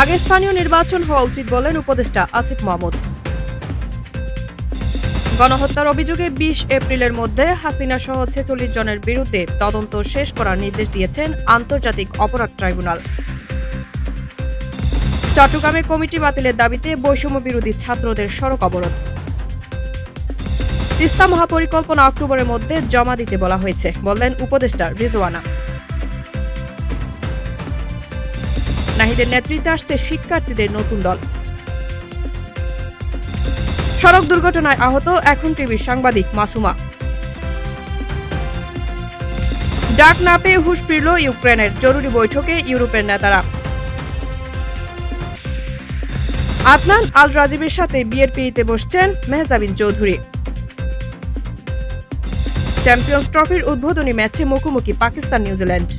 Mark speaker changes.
Speaker 1: আগে স্থানীয় নির্বাচন হওয়া উচিত বলেন উপদেষ্টা আসিফ মাহমুদ। গণহত্যার অভিযোগে বিশ এপ্রিলের মধ্যে হাসিনা সহ ছেচল্লিশ জনের বিরুদ্ধে তদন্ত শেষ করার নির্দেশ দিয়েছেন আন্তর্জাতিক অপরাধ ট্রাইব্যুনাল। চট্টগ্রামে কমিটি বাতিলের দাবিতে বৈষম্য বিরোধী ছাত্রদের সড়ক অবরোধ। তিস্তা মহাপরিকল্পনা অক্টোবরের মধ্যে জমা দিতে বলা হয়েছে, বললেন উপদেষ্টা রিজওয়ানা। নাহিদের নেতৃত্বে আসছে শিক্ষার্থীদের নতুন দল। সড়ক দুর্ঘটনায় আহত এখন টিভির সাংবাদিক মাসুমা। ডাক না পেয়ে হুশ ফিরল ইউক্রেনের। জরুরি বৈঠকে ইউরোপের নেতারা। আদনান আল রাজীবের সাথে বিয়ের পিড়িতে বসছেন মেহজাবিন চৌধুরী। চ্যাম্পিয়ন্স ট্রফির উদ্বোধনী ম্যাচে মুখোমুখি পাকিস্তান নিউজিল্যান্ড